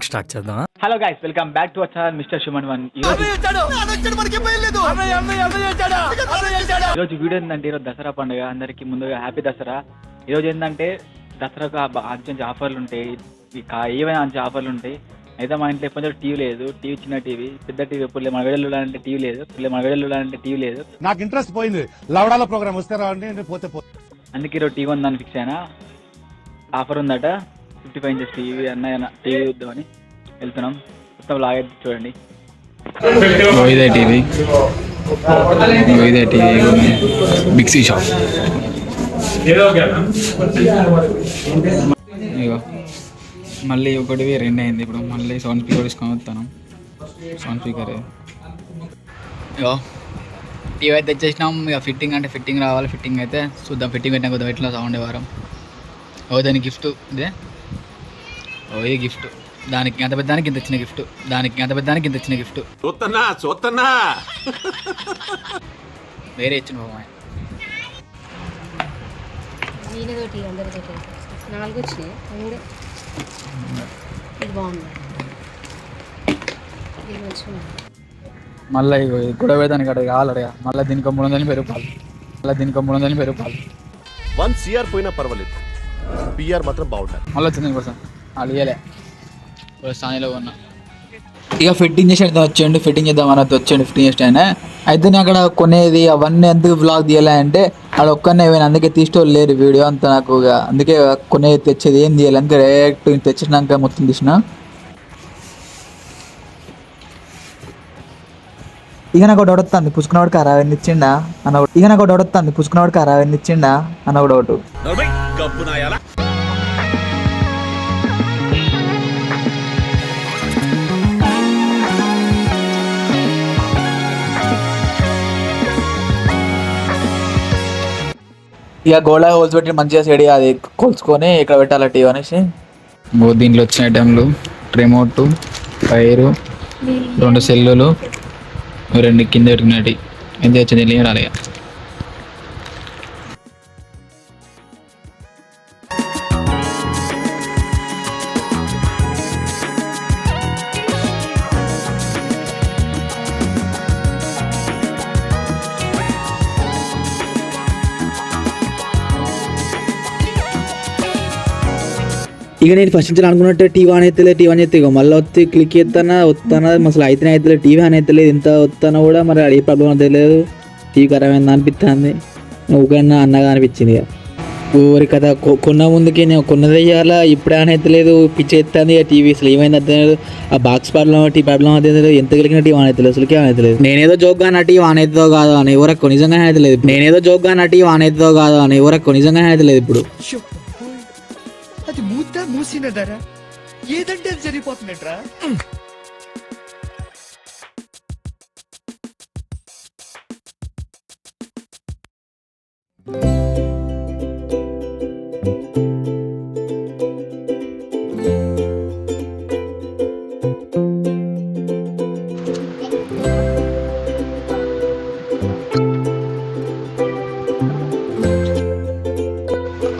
Start చేద్దామా? Hello guys welcome back to our channel mister Suman one ఈ రోజు ఈ రోజు వీడియో ఏంటంటే ఈరోజు దసరా పండుగ అందరికి ముందుగా హ్యాపీ దసరా. ఈ రోజు ఏంటంటే దసరాకు మంచి ఆఫర్లు ఉంటాయి. ఈ కా- ఏవైనా మంచి ఆఫర్లు ఉంటాయి. అయితే మా ఇంట్లో ఎప్పుడు టీవీ లేదు టీవీ చిన్న టీవీ. పెద్ద టీవీ ఎప్పుడు మన వేడలు చూడాలంటే టీవీ లేదు. మన వేడలు చూడాలంటే టీవీ లేదు. నాకు ఇంట్రెస్ట్ పోయింది. లవడాల ప్రోగ్రామ్ వస్తే రావండి నేను పోతే అందుకే ఈరోజు టీవీ ఉందని ఫిక్స్ అయినా. ఆఫర్ ఉందట. ఫిఫ్టీ ఫైవ్ ఇంచెస్ టీవీ అన్న టీవీ చూద్దామని వెళ్తున్నాం. మొత్తం లాగే చూడండి. ఇదే టీవీ. ఇదే టీవీ మిక్సీ షాప్ ఇగో మళ్ళీ ఒకటివి రెండు అయింది ఇప్పుడు. మళ్ళీ సౌండ్ స్పీకర్ తీసుకొని వస్తాను సౌండ్ స్పీకర్ ఇగో టీవీ అయితే తెచ్చేసినాం. ఇక ఫిట్టింగ్ అంటే ఫిట్టింగ్ రావాలి. ఫిట్టింగ్ అయితే చూద్దాం. ఫిట్టింగ్ పెట్టినా కొద్దిగా ఎట్లా సౌండ్ వారం ఓ దాని గిఫ్ట్ ఇదే. ఓ ఇది గిఫ్ట్? దానికి అంత పెద్దానికి ఇంత ఇచ్చిన గిఫ్ట్? దానికి అంత పెద్దానికి ఇంత ఇచ్చిన గిఫ్ట్? చూస్తున్నా చూస్తున్నా వేరే ఇచ్చిన బాబు ఆయన. ఈయనతోటి అందరితో నాలుగు వచ్చినాయి. మూడు ఇది బాగుంది. ఇది మంచిగా ఉంది. మళ్ళీ గొడవ పెడతానికి అక్కడ కావాలి అడగా మళ్ళీ దీనికి మూడు వందలు పెరుగు పాలు మళ్ళీ దీనికి మూడు వందలు పెరుగు పాలు వన్ సిఆర్ పోయినా పర్వాలేదు. పిఆర్ మాత్రం బాగుంటారు మళ్ళీ వచ్చింది కోసం ఇప్పుడు స్థాయిలో ఉన్నా. ఇక ఫిట్టింగ్ చేసి వచ్చేయండి ఫిట్టింగ్ చేద్దాం అన్నది వచ్చేయండి ఫిట్టింగ్ చేసి ఆయన అయితే నేను అక్కడ కొనేది అవన్నీ ఎందుకు బ్లాగ్ తీయాలి అంటే అక్కడ ఒక్కనే పోయిన అందుకే తీసుకోవాలి లేరు వీడియో అంతా నాకు ఇక. అందుకే కొనేది తెచ్చేది ఏం తీయాలి అందుకే డైరెక్ట్ తెచ్చినాక మొత్తం తీసిన. ఇక నాకు డౌట్ వస్తుంది పుచ్చుకున్నవాడు కారా అవన్నీ ఇచ్చిండా? అన్న. ఇక నాకు డౌట్ వస్తుంది పుచ్చుకున్నవాడు కారా అవన్నీ ఇచ్చిండా? అన్న ఒక డౌట్ ఇక గోల్డ్ హోల్స్ పెట్టి మంచిగా సెడి అది కొలుచుకొని ఇక్కడ పెట్టాలి టీవ్ అనేసి? దీంట్లో వచ్చిన ఐటెంలు. రిమోట్ వైరు రెండు సెల్లులు రెండు కింద పెట్టుకున్నటి ఎంత వచ్చింది వెళ్ళి రాలే ఇక నేను ఫస్ట్ నుంచి అనుకున్నట్టే టీవీ ఆన్ అయితే టీవీ ఆన్ అయితే ఇక మళ్ళీ వచ్చి క్లిక్ చేస్తానా వస్తానా అసలు అయితే అయితే టీవీ ఆన్ అయితే లేదు. వస్తానా కూడా మరి ఏ ప్రాబ్లం తెలియదు టీవీ ఖరాబ్ అయిందా అనిపిస్తుంది ఊకన్నా అన్నగా అనిపించింది ఇక. ఊరి కథ కొన్న ముందుకి నేను కొన్నది ఇవ్వాలా ఇప్పుడు ఆన్ అయితే లేదు పిచ్చి ఎత్తాంది ఇక టీవీ అసలు ఏమైంది అర్థం లేదు ఆ బాక్స్ ప్రాబ్లం టీ ప్రాబ్లం అయితే లేదు. ఎంత కలిగిన టీవీ ఆన్ అయితే లేదు అసలుకే ఆన్ అయితే లేదు. నేనేదో జోక్గా నా టీవీ ఆన్ అవుతుందో కాదో అని ఎవరకు నిజంగా అయితే లేదు. నేనేదో జోక్గా నా టీవీ ఆన్ అవుతుందో కాదో అని ఎవరకు నిజంగా అయితే లేదు ఇప్పుడు. అంతా మూత మూసినదరా ఏదంటే అది జరిగిపోతున్నట్రా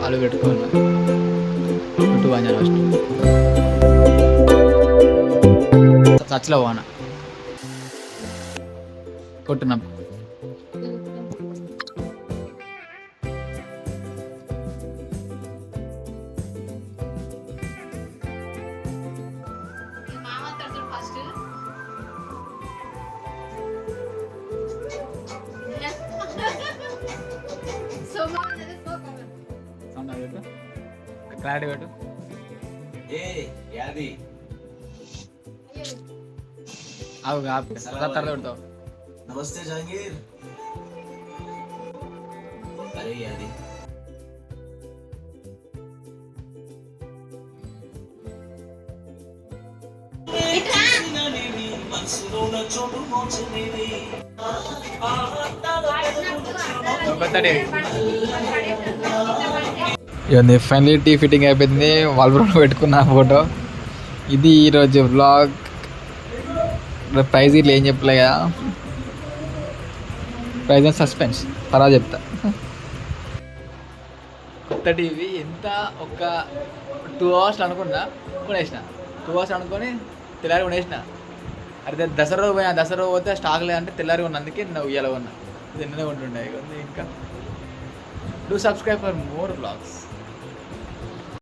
ఆలుగడ్డ సచ్లో వాన. కొట్టున్నా. సౌండ్ ఏ పెట్టు. క్లారిటీ పెట్టు ఆగు. ఆపు తర్వాత పెడతావు నమస్తే జహంగీర్. అరే అది. ఇవన్నీ ఫైనలీ టీ ఫిట్టింగ్ అయిపోయింది. వాల్ పెట్టుకున్న ఫోటో ఇది ఈరోజు వ్లాగ్ ప్రైజ్ ఇట్లా ఏం చెప్పలే కదా. Prize and suspense. పరా చెప్తా. కొత్త టీవీ ఎంత ఒక టూ అవర్స్ అనుకున్నా కొనేసిన టూ అవర్స్ అనుకొని తెల్లారి కొనేసిన అదే దసరా రోజు పోయినా దసరా రోజు పోతే స్టాక్ లేదంటే తెల్లారి ఉన్న అందుకే నేను ఉయ్యాల ఉన్నా నిన్ననే ఉంటుండే ఇంకా. Do subscribe for more blogs